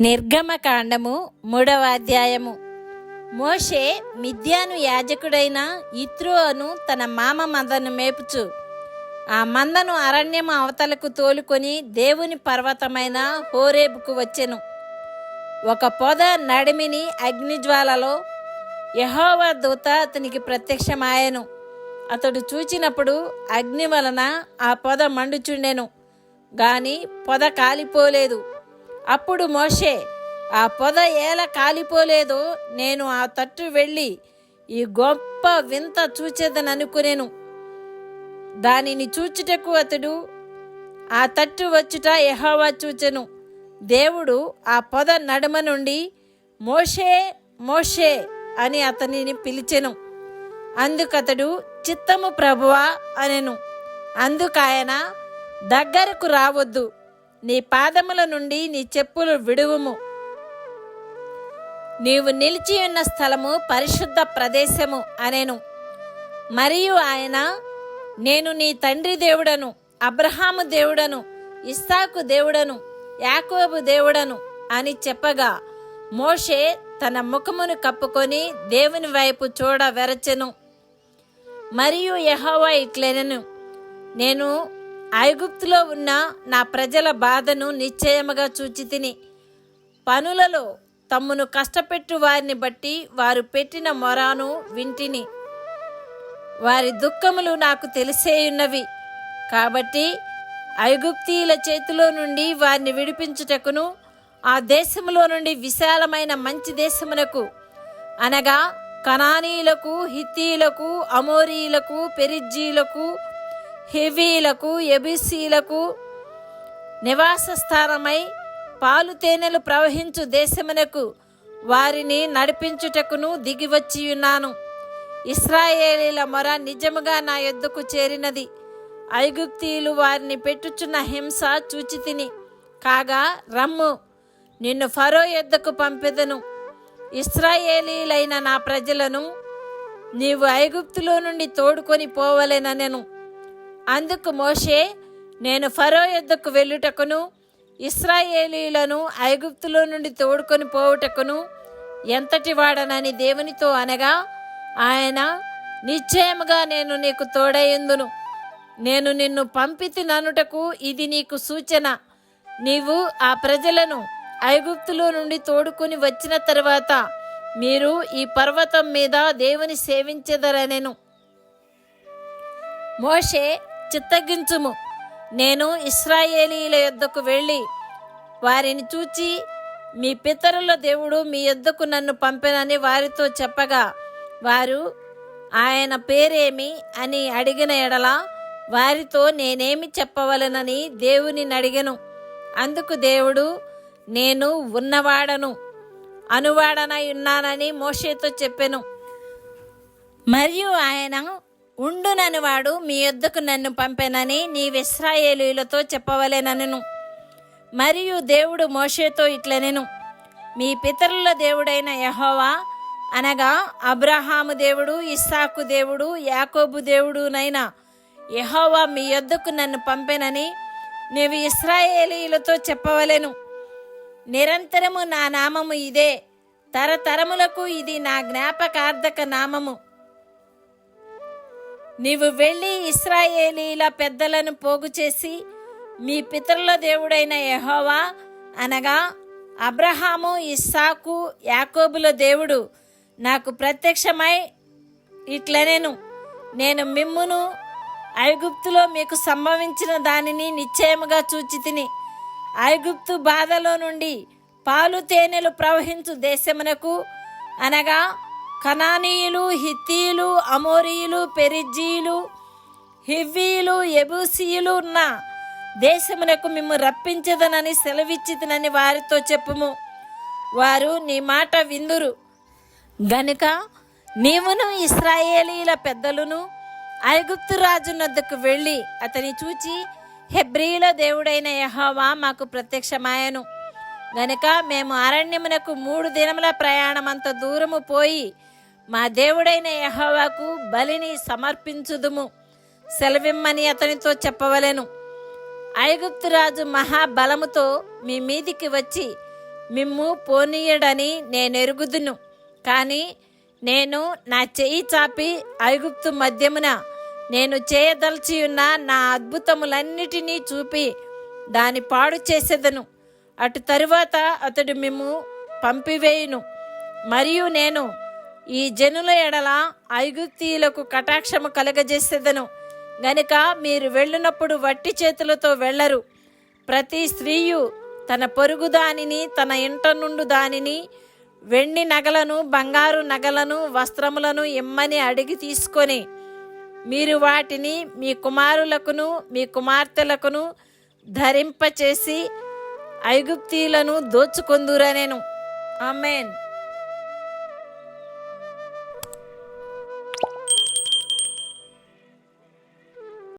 నిర్గమకాండము మూడవ అధ్యాయము మోషే మిద్యాను యాజకుడైన ఇత్రోను తన మామ మందను మేపుచు. ఆ మందను అరణ్యము అవతలకు తోలుకొని దేవుని పర్వతమైన హోరేబుకు వచ్చెను. ఒక పొద నడిమిని అగ్నిజ్వాలలో యహోవా దూత అతనికి ప్రత్యక్షమాయెను. అతడు చూచినప్పుడు అగ్ని వలన ఆ పొద మండుచుండెను. గాని పొద కాలిపోలేదు. అప్పుడు మోషే ఆ పొద ఏల కాలిపోలేదో నేను ఆ తట్టు వెళ్ళి ఈ గొప్ప వింత చూచేదననుకునేను దానిని చూచుటకు అతడు ఆ తట్టు వచ్చుట ఎహోవా చూచెను. దేవుడు ఆ పొద నడుమ నుండి మోషే మోషే అని అతనిని పిలిచెను. అందుకతడు చిత్తము ప్రభువా అనెను. అందుకాయన దగ్గరకు రావద్దు నీ పాదముల నుండి నీ చెప్పులు విడువుము. నీవు నిలిచి ఉన్న స్థలము పరిశుద్ధ ప్రదేశము అనేను. మరియు ఆయన నేను నీ తండ్రి దేవుడను అబ్రహాము దేవుడను ఇస్సాకు దేవుడను యాకోబు దేవుడను అని చెప్పగా మోషే తన ముఖమును కప్పుకొని దేవుని వైపు చూడ వెరచెను మరియు యహోవా ఇట్లెనెను. నేను ఐగుప్తులో ఉన్న నా ప్రజల బాధను నిశ్చయముగా చూచి తిని. పనులలో తమ్మును కష్టపెట్టు వారిని బట్టి వారు పెట్టిన మొరాను వింటిని. వారి దుఃఖములు నాకు తెలిసేయున్నవి. కాబట్టి ఐగుప్తీయుల చేతిలో నుండి వారిని విడిపించుటకును ఆ దేశములో నుండి విశాలమైన మంచి దేశమునకు అనగా కనానీయులకు హిత్తీయులకు అమోరీయులకు పెరిజ్జీలకు హెవీలకు ఎబిసీలకు నివాస స్థానమై పాలు తేనెలు ప్రవహించు దేశమునకు వారిని నడిపించుటకును దిగివచ్చి ఉన్నాను. ఇస్రాయేలీల మొర నిజముగా నా యొద్దకు చేరినది. ఐగుప్తీయులు వారిని పెట్టుచున్న హింస చూచి తిని కాగా రమ్ము నిన్ను ఫరో యొద్దకు పంపెదను. ఇస్రాయేలీలైన నా ప్రజలను నీవు ఐగుప్తులో నుండి తోడుకొని పోవలేననెను. అందుకు మోషే నేను ఫరో యుద్ధకు వెళ్ళుటకును ఇస్రాయేలీలను ఐగుప్తులో నుండి తోడుకొని పోవుటకును ఎంతటి వాడనని దేవునితో అనగా ఆయన నిశ్చయముగా నేను నీకు తోడయ్యందును. నేను నిన్ను పంపితి ననుటకు ఇది నీకు సూచన. నీవు ఆ ప్రజలను ఐగుప్తులో నుండి తోడుకొని వచ్చిన తర్వాత మీరు ఈ పర్వతం మీద దేవుని సేవించెదరనెను. మోషే చిత్తగించుము. నేను ఇస్రాయేలీల యొద్దకు వెళ్ళి వారిని చూచి మీ పితరుల దేవుడు మీ యొద్దకు నన్ను పంపినని వారితో చెప్పగా వారు ఆయన పేరేమి అని అడిగిన ఎడల వారితో నేనేమి చెప్పవలెనని దేవుని అడిగను. అందుకు దేవుడు నేను ఉన్నవాడను అనువాడనై ఉన్నానని మోషేతో చెప్పెను. మరియు ఆయన ఉండునని వాడు మీ యొద్దకు నన్ను పంపెనని నీ విశ్రాయేలీలతో చెప్పవలెనను. మరియు దేవుడు మోషేతో ఇట్లనెను. మీ పితరుల దేవుడైన యహోవా అనగా అబ్రహాము దేవుడు ఇస్సాకు దేవుడు యాకోబు దేవుడునైనా యహోవా మీ యొద్దకు నన్ను పంపెనని నీవు ఇస్రాయేలీలతో చెప్పవలెను. నిరంతరము నా నామము ఇదే. తరతరములకు ఇది నా జ్ఞాపకార్థక నామము. నీవు వెళ్ళి ఇస్రాయేలీల పెద్దలను పోగు చేసి మీ పితరుల దేవుడైన యహోవా అనగా అబ్రహాము ఇస్సాకు యాకోబుల దేవుడు నాకు ప్రత్యక్షమై ఇట్లనేను. నేను మిమ్మును ఐగుప్తులో మీకు సంభవించిన దానిని నిశ్చయముగా చూచి తిని ఐగుప్తు బాధలో నుండి పాలు తేనెలు ప్రవహించు దేశమునకు అనగా కనానీయులు హిత్తీయులు అమోరీయులు పెరిజీలు హివ్వీయులు ఎబూసీయులు ఉన్న దేశమునకు మిమ్ము రప్పించదనని సెలవిచ్చిదనని వారితో చెప్పుము. వారు నీ మాట విందురు. గనుక నీవును ఇస్రాయేలీల పెద్దలును ఐగుప్తు రాజు నద్దకు వెళ్ళి అతని చూచి హెబ్రియుల దేవుడైన యహోవా మాకు ప్రత్యక్షమాయను. గనుక మేము అరణ్యమునకు మూడు దినముల ప్రయాణమంత దూరము పోయి మా దేవుడైన యహోవాకు బలిని సమర్పించుదుము. సెలవిమ్మని అతనితో చెప్పవలెను. ఐగుప్తు రాజు మహాబలముతో మీ మీదికి వచ్చి మిమ్ము పోనీయడని నేనెరుగుదును. కానీ నేను నా చెయ్యి చాపి ఐగుప్తు మధ్యమున నేను చేయదలచియున్న ఉన్న నా అద్భుతములన్నిటినీ చూపి దాని పాడు చేసేదను. అటు తరువాత అతడు మిమ్ము పంపివేయును. మరియు నేను ఈ జనుల ఎడల ఐగుప్తీయులకు కటాక్షము కలగజేసేదను. గనుక మీరు వెళ్ళినప్పుడు వట్టి చేతులతో వెళ్ళరు. ప్రతి స్త్రీయు తన పొరుగు దానిని తన ఇంట నుండి దానిని వెండి నగలను బంగారు నగలను వస్త్రములను ఇమ్మని అడిగి తీసుకొని మీరు వాటిని మీ కుమారులకును మీ కుమార్తెలకును ధరింపచేసి ఐగుప్తీయులను దోచుకొందురనేను. ఆమెన్.